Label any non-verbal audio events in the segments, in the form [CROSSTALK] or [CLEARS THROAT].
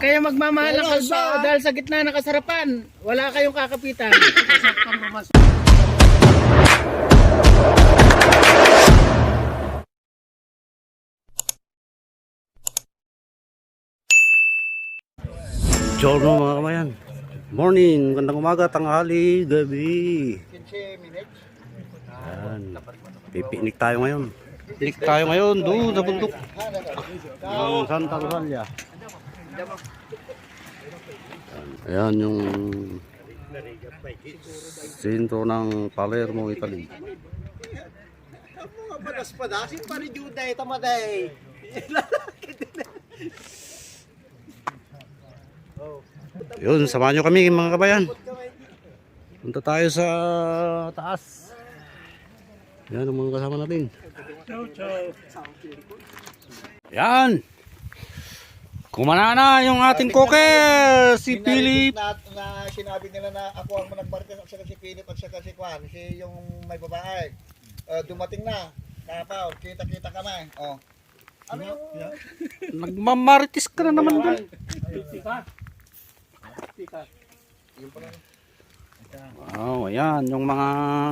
Kaya magmamahal ang kalso dahil sa gitna ng kasarapan, wala kayong kakapitan. Giorno mga kamayan. Morning, gandang umaga, tanghali, gabi. Yan. Pipinik tayo ngayon. Pinik tayo ngayon doon sa bundok. Ng Santa Rosalia. Ayan yung sentro ng Palermo, Italy. Padasin pa rin Juday, tamaday. Yun, samahan nyo kami mga kabayan. Punta tayo sa taas. Yan ang mga kasama natin. Yan! Kumana na yung ating cooker, si Philip. Na, na sinabi nila na ako ang nagmartes at saka si Philip at saka si Kwan, si yung may babae. Uh, dumating na. Kapaw, kita-kita kami. Oh. Ano yung... Nagmamaritis ka na naman doon. Oh, ayan, yung mga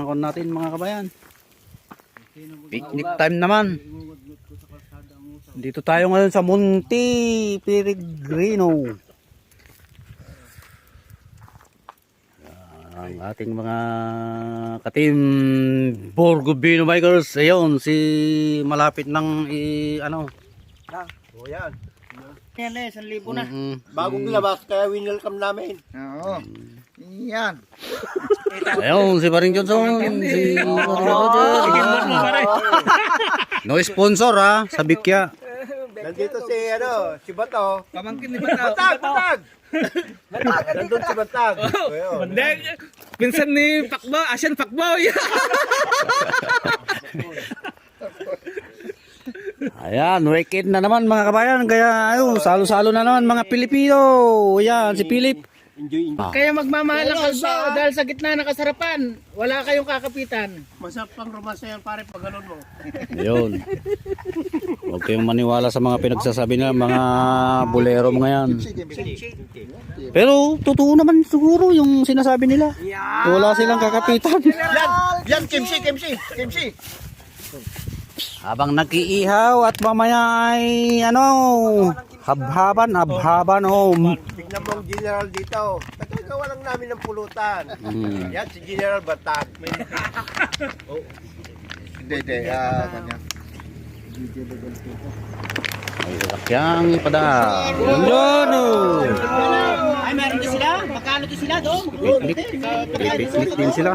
kon natin mga kabayan. Picnic time naman. Dito tayo ngayon sa Monte Peregrino. Ang ating mga katim Borgobino Bikers. Ayun, si malapit ng i, ano. Oh, yan. Yan eh, 1,000 na. mm, Bagong nilabas, kaya winelcome namin. Oo. Yan. Ayun, si Paring Johnson. Si Paring Roger. No sponsor ha, sa Bikya. Nandito si, ano, si Bato. Pamangkin ni Bataw. Batag! Batag! Nandun si Batag. Ayun. Pinsan ni Pakbo, Asian Pakboy. [LAUGHS] Ayan, weekend na naman mga kabayan. Kaya ayun, salo-salo na naman mga Pilipino. Ayan, si Philip. Enjoy, enjoy. Kaya magmamahal ang kalso dahil sa gitna ng kasarapan, wala kayong kakapitan. Masarap pang romance yan, pare, pag ganun mo. [LAUGHS] Ayun. Huwag kayong maniwala sa mga pinagsasabi nila, mga bolero mga yan. Pero totoo naman siguro yung sinasabi nila. Wala silang kakapitan. Yan! Yan, Kimsi, Kimsi, Kimsi. Habang nag-iihaw at mamaya ay ano, habhaban, habhaban oh. Tignan mo ang general dito. Nagagawa lang namin ng pulutan. Mm. Yan, si General Batag. [LAUGHS] oh. Hindi, hindi. Ah, kanya. May sasakyang ipada. Yun oh. Ay, meron din sila? Magkano din sila doon? Picnic. Din sila.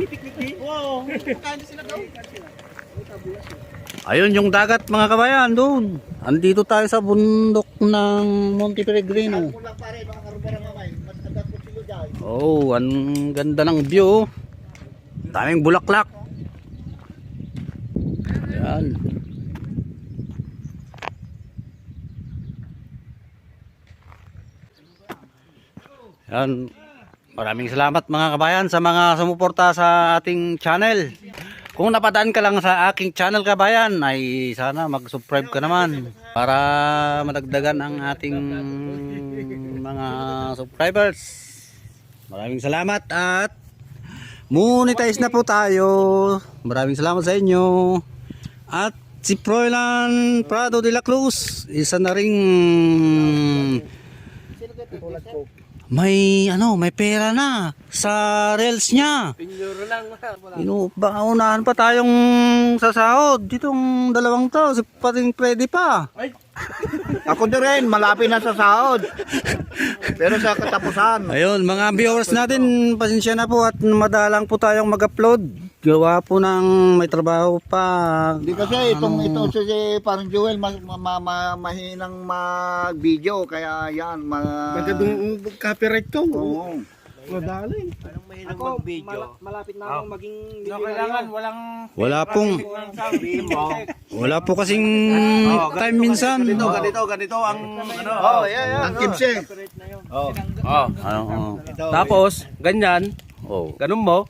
Wow, magkano sila doon? Ayun yung dagat mga kabayan doon. Andito tayo sa bundok ng Monte Peregrino. Oh, ang ganda ng view. Daming bulaklak. Yan. Yan. Maraming salamat mga kabayan sa mga sumuporta sa ating channel. Kung napadaan ka lang sa aking channel kabayan ay sana mag-subscribe ka naman para madagdagan ang ating mga subscribers. Maraming salamat at monetize na po tayo. Maraming salamat sa inyo. At si Froilan Prado de la Cruz, isa na ring may ano, may pera na sa reels niya. Pinyuro lang. Ino, baka unahan pa tayong sasahod. Ditong dalawang to, si pating pwede pa. [LAUGHS] Ako din rin, malapit na sa sahod. Pero sa katapusan. Ayun, mga viewers natin, pasensya na po at madalang po tayong mag-upload. Gawa po ng may trabaho pa. Hindi kasi itong ito si si parang Joel ma, ma, ma, ma- mahinang mag-video kaya yan ma copyright ko. Oo. Madali. Anong mahinang mag-video? malapit na akong maging kailangan walang Wala pong, wala po kasing time minsan. Ganito, ganito, ganito ang ano. Oh, yeah, yeah. Ang kimse. Oh. Ano, oh. Tapos, ganyan, Oh. ganun mo,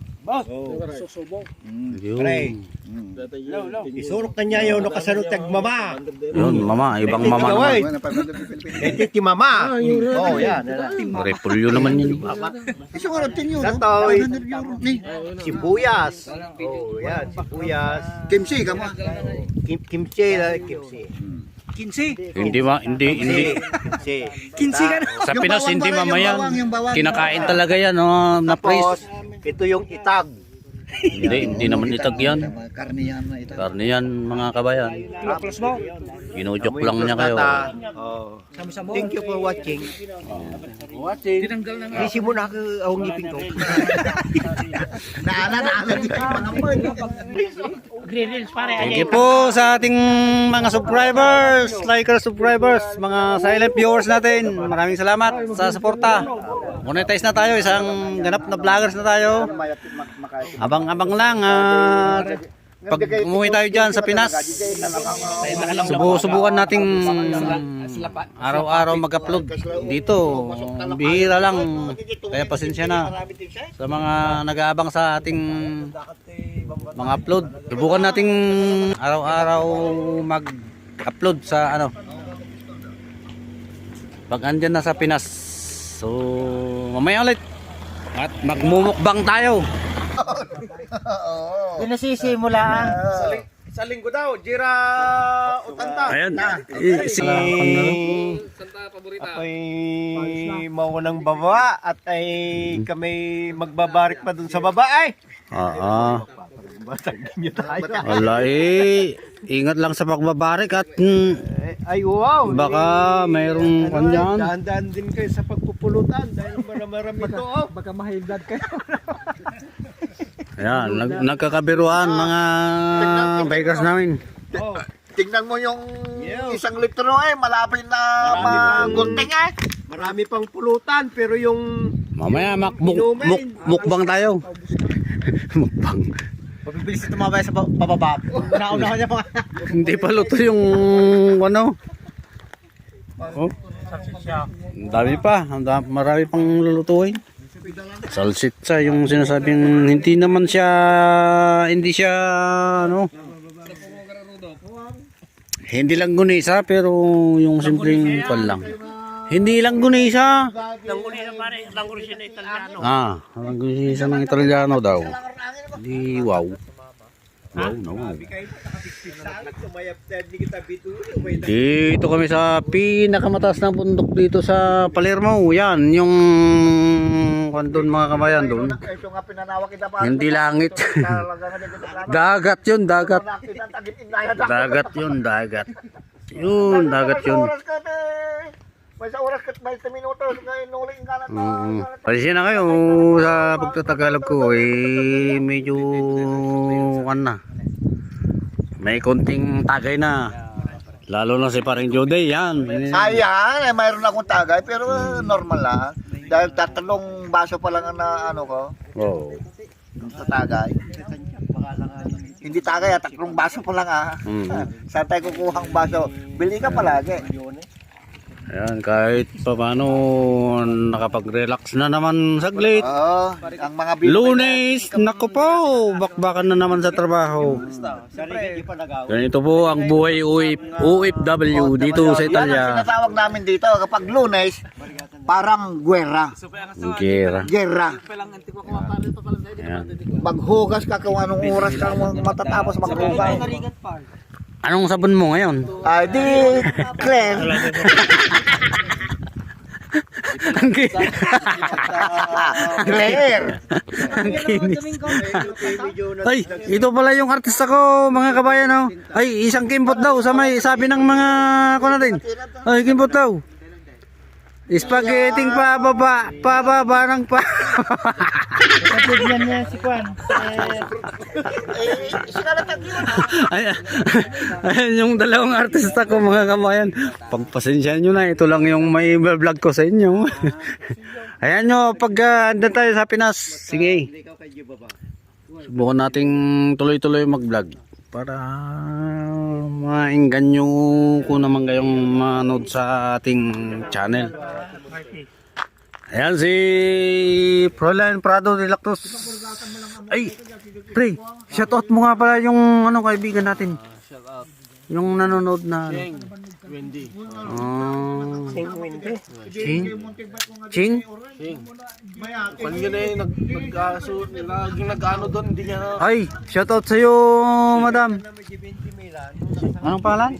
Yun. Isurok na niya yun, no, kasunod tag mama. Yun, mama. Ibang mama naman. eh. Ti mama. Oh, yan. Repulyo naman yun. Isa ko rin yun. Satoy. 100 euro. Ni, Sibuyas. Oh, yan. Sibuyas. kimchi ka mo. Kim kimchi la kimchi. Hindi ma, hindi, hindi. Kimchi. Sa Yung Pinas, bawang hindi pare, yung mamaya. Kinakain talaga yan, no, na Tapos, priest. Ito yung itag. Hindi, hindi naman itag yan. Karne yan. Karne yan, mga kabayan. Ginujok lang niya kayo. Oh. Thank you for watching. Tinanggal na nga. Hindi mo na ako ang ngipin ko. [LAUGHS] Naala, naala pare. Thank you po sa ating mga subscribers, liker subscribers, mga silent viewers natin. Maraming salamat sa suporta. Monetize na tayo, isang ganap na vloggers na tayo. Abang-abang lang at pag umuwi tayo dyan sa Pinas, subu subukan nating araw-araw mag-upload dito. Bihira lang, kaya pasensya na sa mga nag-aabang sa ating mga upload. Subukan nating araw-araw mag-upload sa ano. Pag andyan na sa Pinas. So, mamaya ulit. At magmumukbang tayo. Oo. Pinasisimulaan. Sa linggo daw, Jira Utanta. Ayan. Eh, si- Ako'y maunang baba at ay kami magbabarik pa dun sa baba ay. Oo. Batang niyo tayo. Wala eh. Ingat lang sa pagbabarik at mm, Eh, Ay wow. baka mayroong Ano, kanyan. Dahan-dahan din kayo sa pagpupulutan dahil marami to. Oh. Baka mahildad kayo. Ayan, nag nagkakabiruan mga bikers namin. Oh. Tingnan mo yung Yeah. isang litro eh, malapit na magunting eh. Marami pang pulutan pero yung Mamaya mak muk, muk, mukbang tayo. [LAUGHS] mukbang. Mabibilis ito mabaya sa pababa. Nauna niya pa. Hindi pa luto yung ano. Oh. Ang dami pa, ang dami, marami pang lulutuin. Salsitsa yung sinasabing hindi naman siya hindi siya ano. Hindi lang gunisa pero yung simpleng kwan lang. Hindi lang gunisa. Langulisa pare, langulisa na Italiano. Ah, lang gunisa ng Italiano daw. Di wow. Wow, no. Dito kami sa pinakamataas ng bundok dito sa Palermo. Yan, yung kandun mga kabayan doon. Hindi langit. [LAUGHS] Dagat yun, dagat. Dagat yun, dagat. Yun, dagat yun. May sa oras ka may minuto ngayon nuling ka na. Mm. Pasensya na kayo sa pagtatagalog ko eh medyo kan na. May konting tagay na. Lalo na si paring Jode, yan. Ayan, eh, mayroon akong tagay pero eh, normal lang. Dahil tatlong baso pa lang ang na ano ko Oh. sa tagay. Hindi tagay, ah, tatlong baso pa lang ah. Mm. [LAUGHS] Saan tayo kukuha ang baso? Bili ka palagi. Ayan, kahit pa paano nakapag-relax na naman saglit. Oo, ang mga. Lunes, nako po, bakbakan na naman sa trabaho. Ganito po ang buhay OF, OFW dito sa Yan ang Italia. sinatawag namin dito. Kapag lunes, parang guerra. Gera. Guerra. Ayan. Maghugas ka kung anong oras ka matatapos maghugas. Anong sabon mo ngayon? Ay, di, Claire. Ang ki- Claire. ang kinis. Ay, ito pala yung artista ko, mga kabayan. Oh. Ay, isang kimpot daw sa may sabi ng mga ko natin. Ay, kimpot daw. Spaghetti pa baba, pa baba ng pa. Bigyan niya si Kwan. Eh, yun. Ay, ayan yung dalawang artista ko mga kabayan. Pagpasensya nyo na, ito lang yung may vlog ko sa inyo. ayan nyo, pag uh, tayo sa Pinas, sige. Subukan nating tuloy-tuloy mag-vlog para mainggan nyo kung naman kayong manood sa ating channel. Ayan si Fräulein Prado de Lactos. Ay, pre, shoutout mo nga pala yung ano kaibigan natin. Yung nanonood na. Ching. Wendy. Oh. Sing Wendy. Ching. Ching. Pag yun eh, nag, nag, so, laging nag-ano doon, hindi niya na... Ay, shoutout sa iyo, madam. Anong pangalan?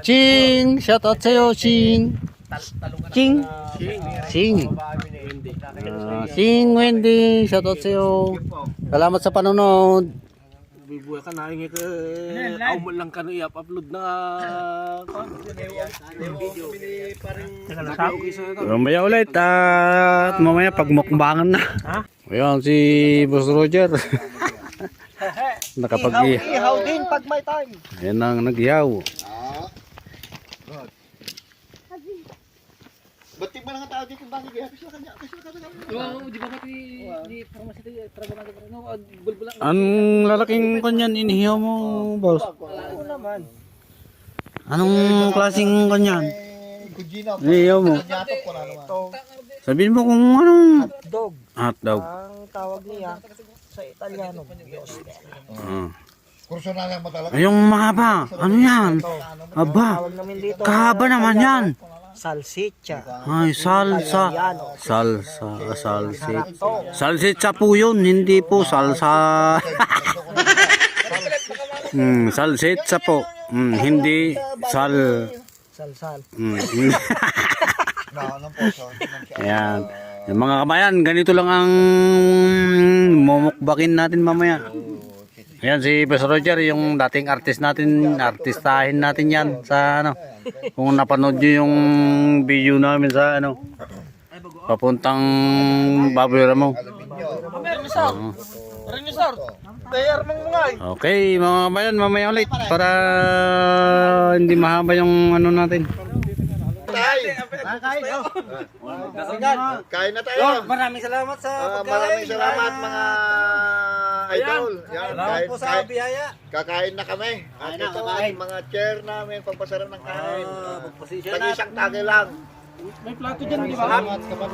Ching. Shoutout sa iyo, Ching. Ching. Ching. Ching Wendy, shoutout sa iyo. Salamat sa panonood. Bibuya ka na, hingi ka, aw mo lang ka na i-upload na, Mamaya ulit at mamaya pagmukbangan na. Ayan si Boss Roger. [LAUGHS] Nakapag Ihaw din pag may time. Ayan ang nagyaw. Ba't di ba nga tao dito? Bakit kaya? Kasi kanya, kasi kanya. di ba pati, di pharmacy, trabaho na ano, bulbulang. Ang lalaking kanyan inihiyaw mo, boss. Oo naman. Anong klaseng kanyan? Eh. Inihiyaw mo. Sabihin mo kung anong Dog. hotdog. Ang tawag niya sa Italiano. Ah. Kurso na lang mo talaga. Yung mahaba. Ano yan? Aba, Tawag namin dito. kahaba naman yan. Salsiccia. Ay, salsa. Salsa, salsa. Salsitsa po yun, hindi po salsa. [LAUGHS] hmm, salsitsa po. Hmm, hindi sal. Salsal. Poso? [LAUGHS] Ayan. Yung mga kabayan, ganito lang ang mumukbakin natin mamaya. Ayan si Boss Roger, yung dating artist natin, artistahin natin yan sa ano. Kung napanood nyo yung video namin sa ano, papuntang Baboy Ramo. Okay, mga kabayan, mamaya ulit para hindi mahaba yung ano natin. Tay! Kain na tayo. Maraming salamat sa Ah, maraming salamat mga idol. Yan, kain, po sa kain, biyaya. kakain na kami. At ito ang mga chair namin, pagpasarap ng kain. Tag isang tagay lang. May plato dyan, di ba?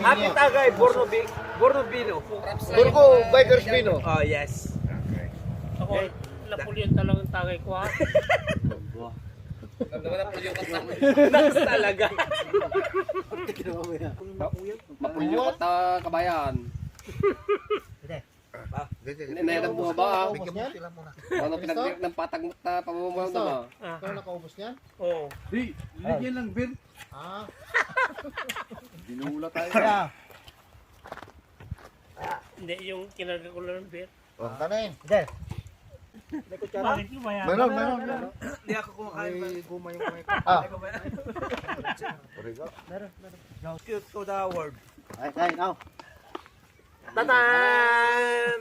Happy. Tagay, Borno, Bi Borno Bino. Burgo Bikers Pino. Oh, yes. Ako, Napoleon talagang tagay ko ha. [LAUGHS] Nas talaga. Mapuyot ta kabayan. Nanayang buha ba? Bigyan mo sila muna. Ano pinagdirik ng patag mo ta pamumuhay mo ba? Ikaw nakaubos niyan? Oo. Ligyan lang, Ben. Ah, Dinula tayo. Hindi, yung kinarga ko lang ng Ben. huwag ka na eh. Hindi. May kutsara? Meron, meron, meron. Hindi ako kumakain. May guma yung kumay ko. Ah, Cute to the world. ay, ay, now. Tatan!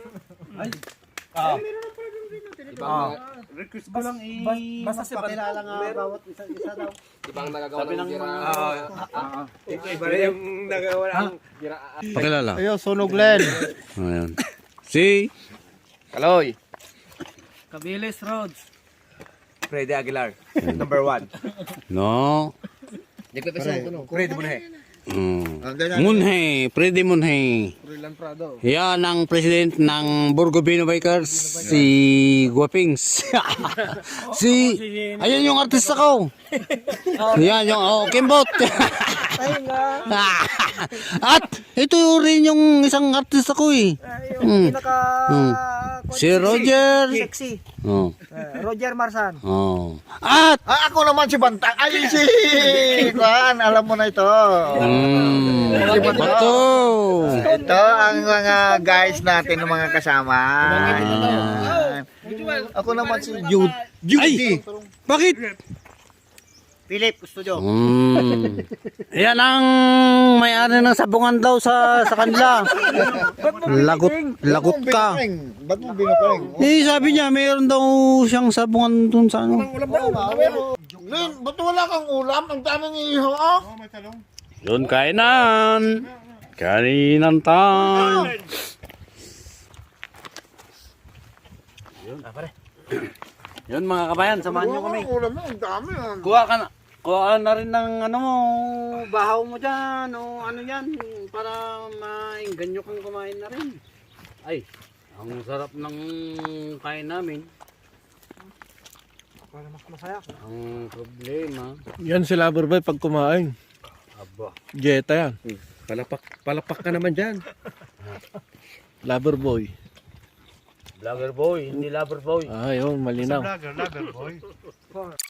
Ibang Request ko lang i... Basta si Pakilala nga bawat isa isa daw. ibang nagagawa ng gira. Iba rin yung nagawa ng Pakilala. Ayo, sunog len. Ayan. Si Kaloy. Kabilis Roads. Freddy Aguilar. Number one. No. Freddy Bunhe. Mm. Munhe, Freddy Munhe. Yan ang president ng Burgobino Bikers, si Guapings. [LAUGHS] si, ayan yung artista ko. Yan yung, oh, Kimbot. Ayun. [LAUGHS] At ito rin yung isang artista ko eh. Yung pinaka... Hmm. Si Roger. Sexy. Oh. Eh, Roger Marsan. Oh. At, Ah, ako naman si Bantang. Ay, si... Kuan, alam mo na ito. mm, bato. Ito ang mga guys natin, ng mga kasama. Ayan. Ako naman si Jude. Judy. Bakit? Philip Custodio. Mm. Yan ang may-ari ng sabungan daw sa sa kanila. [LAUGHS] Lagot, lagot ka. Ba't mo binukaring? Eh, sabi niya, mayroon daw siyang sabungan dun sa ano. Lin, ba't wala kang ulam? Ang daming iho, oh. Yun, kainan. Kainan time. Yun mga kabayan, samahan niyo kami. Ulam mo, ang dami. ah. Kuha ka na. Kuhaan na rin ng ano mo, bahaw mo dyan, o ano yan, para maingganyo kang kumain na rin. Ay, ang sarap ng kain namin. Ang problema, Yan si Loverboy pag kumain. aba, Jeta yan. Palapak, palapak ka naman dyan. [LAUGHS] Loverboy. vlogger boy, hindi lover boy. Ah, yun, malinaw. Tek. [LAUGHS]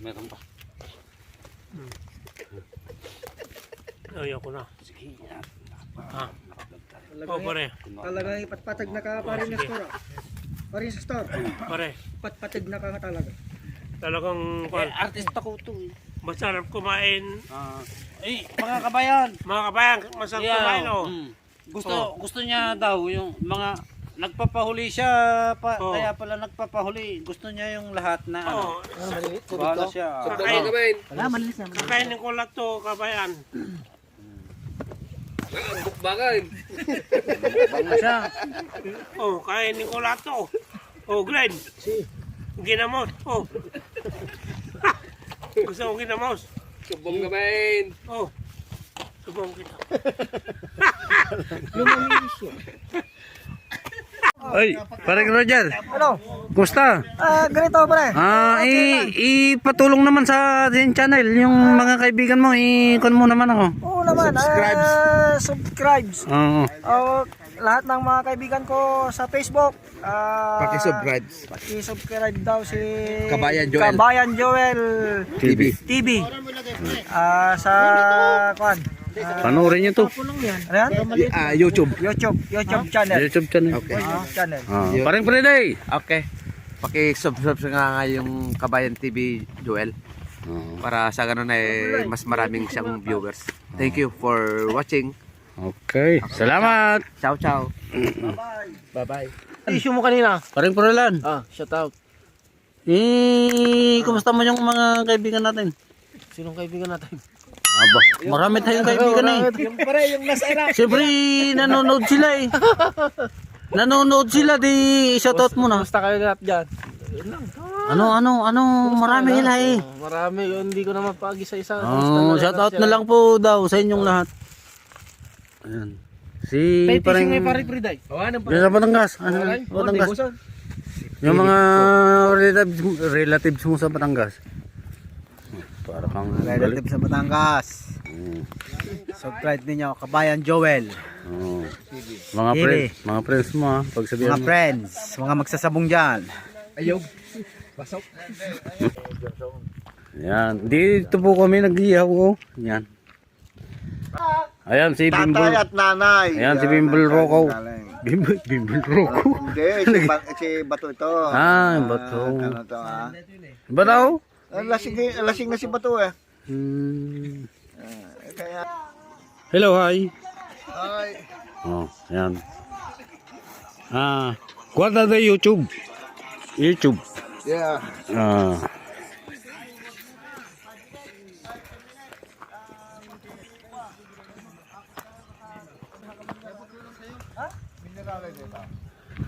Meron pa. Ayoko na. Sige, yan. Ah. Oh, pare. Talaga ipatpatag na ka pa rin sa store. ah. Pa rin sa store. Pare. Patpatag na ka nga talaga. Talagang Eh, artista ko to eh. masarap kumain. Ah, eh, mga kabayan. Mga kabayan, masarap kumain oh. mm. Gusto gusto niya daw yung mga nagpapahuli siya pa, Oh. kaya pala nagpapahuli. Gusto niya yung lahat na Oh, ano. Bahala siya. Kakain ka ba yun? kakainin ko lahat to, kabayan. Bukbakan. Bahala siya. Oh, kainin ko lahat to. Oh, Glenn. Ginamos. Oh. [LAUGHS] Gusto mo ginamos? Subong ka ba yun? Oh. Subong kita. [LAUGHS] Ay, parang Roger. Ano? Kumusta? Ah, ganito pare. Ah, i ipatulong naman sa ating channel yung mga kaibigan mo, i-kon mo naman ako. Oo naman. Subscribes. subscribes. Oo. Oh, lahat ng mga kaibigan ko sa Facebook. Ah, Paki-subscribe. Paki-subscribe daw si Kabayan Joel. Kabayan Joel TV. TV. Ah, sa kwan. Panoorin niyo to. Ano yan? Ah, YouTube. YouTube, YouTube channel. YouTube channel. YouTube channel. Ah, parang Friday. Okay. Paki-subscribe nga nga yung Kabayan TV Joel Oo. para sa ganun ay mas maraming siyang viewers. Thank you for watching. Okay. Salamat. Ciao ciao. [CLEARS THROAT] Issue mo kanina. Parang Puralan. Ah, shout out. Eh, kumusta mo yung mga kaibigan natin? Sinong kaibigan natin? Aba, marami tayong kaibigan eh. Yung pare, yung nasa Iraq. Siyempre, nanonood sila eh. Nanonood sila, di shoutout mo na. Basta kayo lahat dyan. Ano, ano, ano, marami sila eh. Marami, hindi ko na mapag-isa-isa. Oh, shoutout na lang po daw sa inyong lahat. Ayan. Si parang Priday. Yan sa Batangas. Ano, Batangas. Yung mga relatives, relatives mo sa Batangas. Kang Relative sa Batangas. Mm. Subscribe ninyo, Kabayan Joel. Oo. Mga friends, mga friends mo ha, pag sabihan Mga mo. friends, mga magsasabong dyan. [LAUGHS] Yan, dito po kami nag-ihaw oh. Yan. Ayan si Tatay Bimbol. at nanay. Ayan, si Bimbol galing. Bimbol, Bimbol Rocco. Hindi, si, [LAUGHS] ba- si Bato ito. Ah, Bato. ano to ah. Ba daw? Ah, Lasing, lasing na si Bato eh. Hmm. Eh, Kaya, Hello, hi. ay, Oh, yan. Ah, guarda de YouTube. YouTube. yeah. Ah.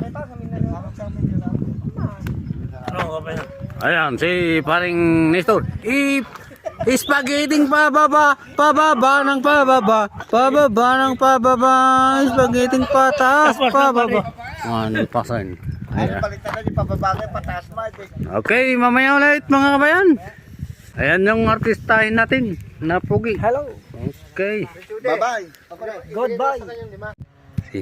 Ano, kabayan? Ayan, si paring Nestor. I Spaghetti pababa, pababa ng pababa, pababa ng pababa, spaghetti pataas, pababa. Ano mo. eh. Okay, mamaya ulit mga kabayan. Ayan yung artistahin natin, na pugi. Hello. Okay. Bye-bye. Goodbye. Si.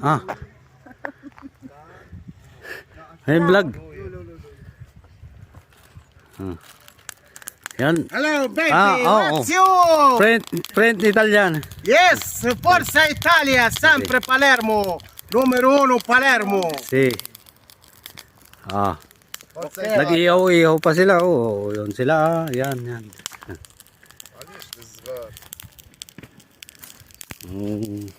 Ah. Hey, vlog. Hmm. Yan. Hello, baby! Ah, oh, oh. you? Friend, friend Italian. Yes, Forza Italia, sempre Palermo. Numero uno Palermo. Si. Ah. Nag-iyaw-iyaw pa sila. Oh, yun sila. Yan, yan. Mm.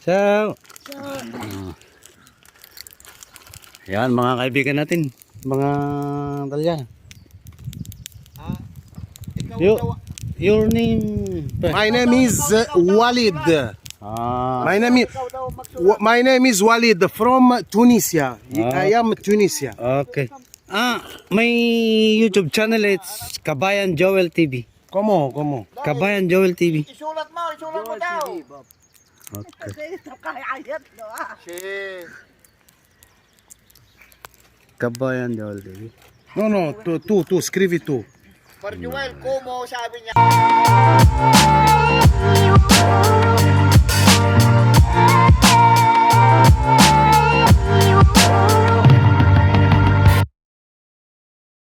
Ciao. Ah. Yan mga kaibigan natin. Mga talya. Ikaw Yo. daw, Your name? My name is uh, Walid. Ah, My name is my name is Walid from Tunisia. Ah. I am Tunisia. okay. Ah, may YouTube channel it's Kabayan Joel TV. Como, como? Kabayan Joel TV. Isulat mo, isulat mo daw. Okay. [LAUGHS] Ikaw Del Baby? No, no, tu, tu, tu scrivi tu. For Joel Como, sabi niya.